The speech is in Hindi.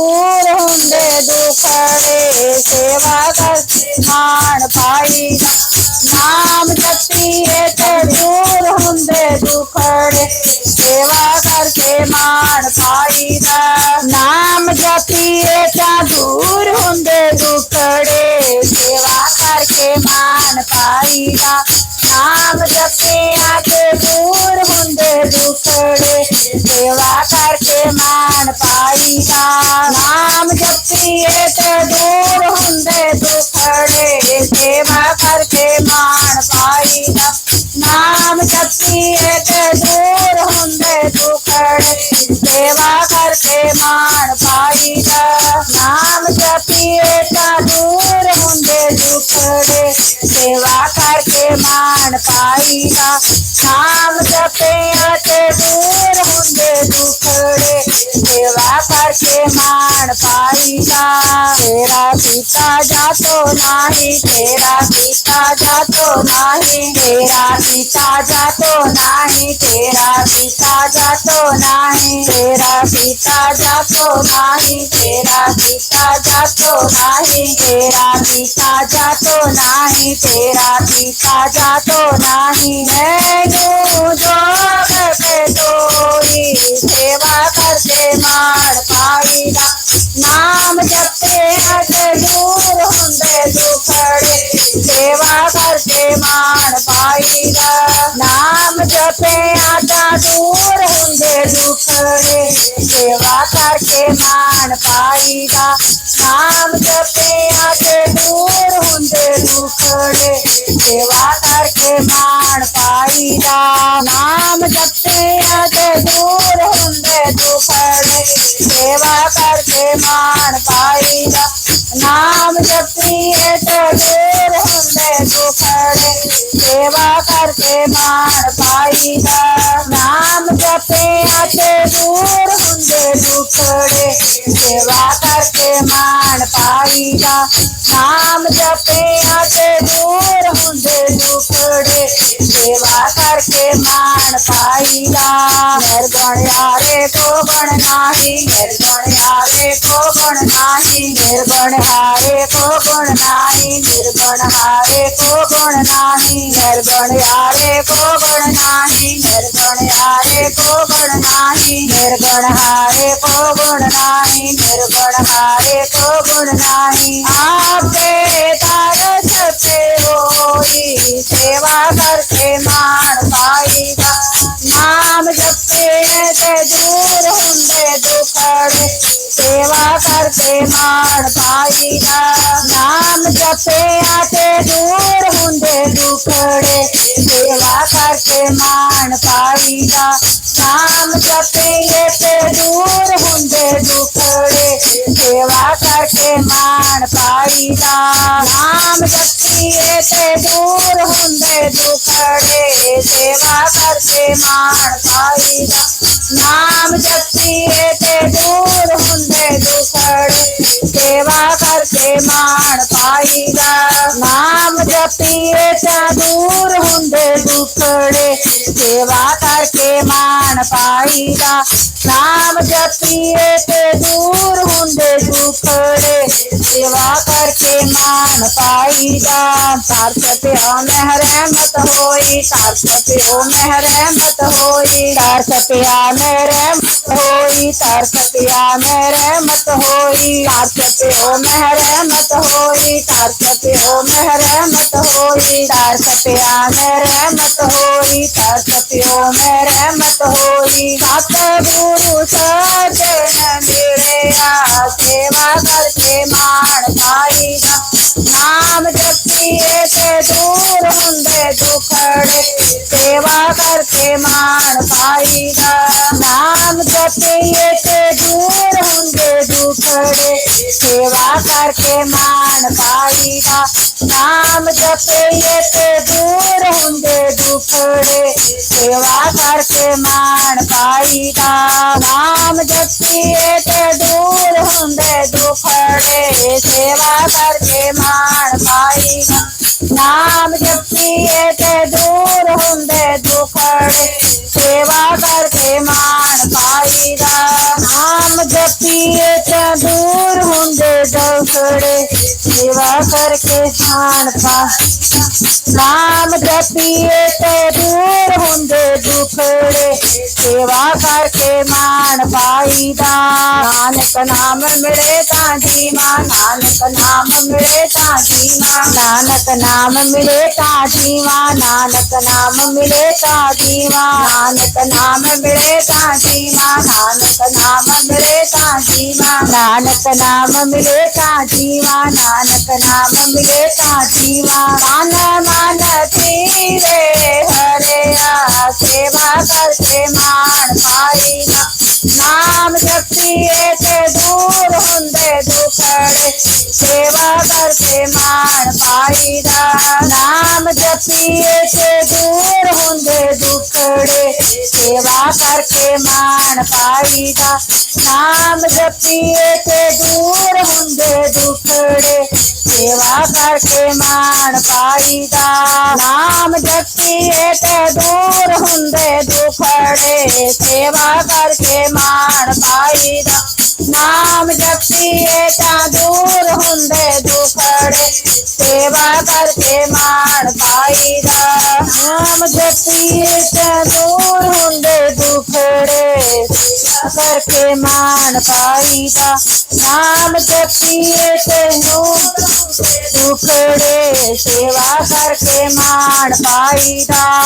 दूर हुंदे दुखड़े सेवा करती मान पाई। नाम जपिए तो दूर हुंदे दुखड़े सेवा करके मान पाई। नाम जपिए तो दूर हुंदे दुखड़े सेवा करके मान पाई। नाम जपिए नाम जपिए ते तो दूर होंदे दुखड़े तो सेवा करके मान पाई नाम जपिए ते तो दूर होंदे दुखड़े सेवा करके मान पाई नाम जपिए ते दूर होंदे दुखड़े सेवा करके मान पाई नाम जपे માણ પા सीता तेरा सीता जा तो नाही तेरा सीता जा तो नाही तेरा सीता जा तो नाही तेरा सीता जा तो नाही तेरा सीता जा तो नाही तेरा सीता जा तो नाही तेरा सीता जा तो नाही तेरा सीता जा तो नाही मैं जो पे तोरी सेवा करते मार पाईगा ਦੂਰ ਹੁੰਦੇ ਦੁਖੜੇ ਸੇਵਾ ਕਰਕੇ ਮਾਣ ਪਾਈਦਾ ਨਾਮ ਜਪੇ ਤੇ ਦੂਰ ਹੁੰਦੇ ਦੁਖੜੇ ਸੇਵਾ ਕਰਕੇ ਮਾਣ ਪਾਈਦਾ ਨਾਮ ਜਪੇ ਤੇ ਦੂਰ ਹੁੰਦੇ ਦੁਖੜੇ ਸੇਵਾ ਕਰਕੇ ਮਾਣ ਪਾਈਦਾ ਨਾਮ ਜਪੀਏ ਤੇ तेरी सेवा करके मान पाईदा नाम जपे ते दूर होंगे दुखड़े सेवा करके मान पाईदा निर्गुण यारे को गुण नाही निर्गुण यारे को गुण नाही निर्गुण हारे को गुण नाही निर्गुण हारे को गुण नाही निर्गुण यारे को गण नाही निर्गुण यारे को गुण नाही निर्गुण हारे ਸੇਵਾ ਕਰਕੇ ਮਾਣ ਪਾਈਦਾ ਨਾਮ ਜਪਿਆ ਤੇ ਦੂਰ ਹੁੰਦੇ ਦੁਖੜੇ ਸੇਵਾ ਕਰਕੇ ਮਾਣ ਪਾਈਦਾ ਨਾਮ ਜਪੇ ਤੇ ਦੂਰ ਹੁੰਦੇ ਦੁਖੜੇ ਸੇਵਾ ਕਰਕੇ ਮਾਣ ਪਾਈਦਾ ਨਾਮ ਜਪੀਏ ਤੇ ਦੂਰ ਹੁੰਦੇ ਦੁਖੜੇ ਸੇਵਾ ਕਰਕੇ ਮਾਣ ਪਾਈਦਾ ਨਾਮ ਜਪੀਏ मान पाईगा नाम जपिए दूर होंगे दुखड़े। सेवा करके माण पाईगा नाम जपिए दूर होंगे दुखड़े। सेवा करके मान पाईगा सार्थ प्यो मेहरहमत होई। सार्थ प्यो मेहरहमत हो सार्थ प्या मेहरहमत होई तार सतिया मेरे मत होई। तार सत्यो मेरे मत होई। तार सत्यो मेरे मत होई। तार सतिया मेरे मत होई। तार सत्यो मेरे मत होई। सात गुरु सजन मेरे आ सेवा करते मान पाई नाम जपिए से दूर होंगे दुखड़े, सेवा करके मान पाई पतिए से दूर होंगे दुखड़े। सेवा करके मान पाईगा नाम जपिए से दूर होंगे दुखड़े। सेवा करके मान पाईगा नाम जपिए से दूर होंगे दुखड़े। सेवा करके मान पाईगा नाम जपिए से करके हाणपा नाम जपिए तो दूर होंगे दुखड़े। सेवा करके मान पाई दा नानक नाम मिले ताजी माँ, नानक नाम मिले ताजी माँ। नानक नाम मिले ताजी माँ, नानक नाम मिले ताजी माँ। नानक नाम मिले ताजी माँ, नानक नाम का जीवा नानक नाम मिले का जीवा नानक नाम मिले का जीवा मान मान तीरे हरे सेवा करते मान पाई नाम शक्ति दूर दुखड़े, सेवा करते मान पाईदा नाम जपिए से दूर होंगे दुखड़े, सेवा करके मान पाईदा नाम जपिए से दूर होंगे दुखड़े, सेवा करके मान पाईदा नाम जपिए से दूर होंगे दुखड़े, सेवा करके मान पाईदा ਨਾਮ ਜਪੀਏ ਤਾਂ ਦੂਰ ਹੁੰਦੇ ਦੁਖੜੇ ਸੇਵਾ ਕਰਕੇ ਮਾਣ ਪਾਈਦਾ ਨਾਮ ਜਪੀਏ ਤਾਂ ਦੂਰ ਹੁੰਦੇ ਦੁਖੜੇ ਸੇਵਾ ਕਰਕੇ ਮਾਣ ਪਾਈਦਾ ਨਾਮ ਜਪੀਏ ਤੇ ਦੂਰ ਹੁੰਦੇ ਦੁਖੜੇ ਸੇਵਾ ਕਰਕੇ ਮਾਣ ਪਾਈਦਾ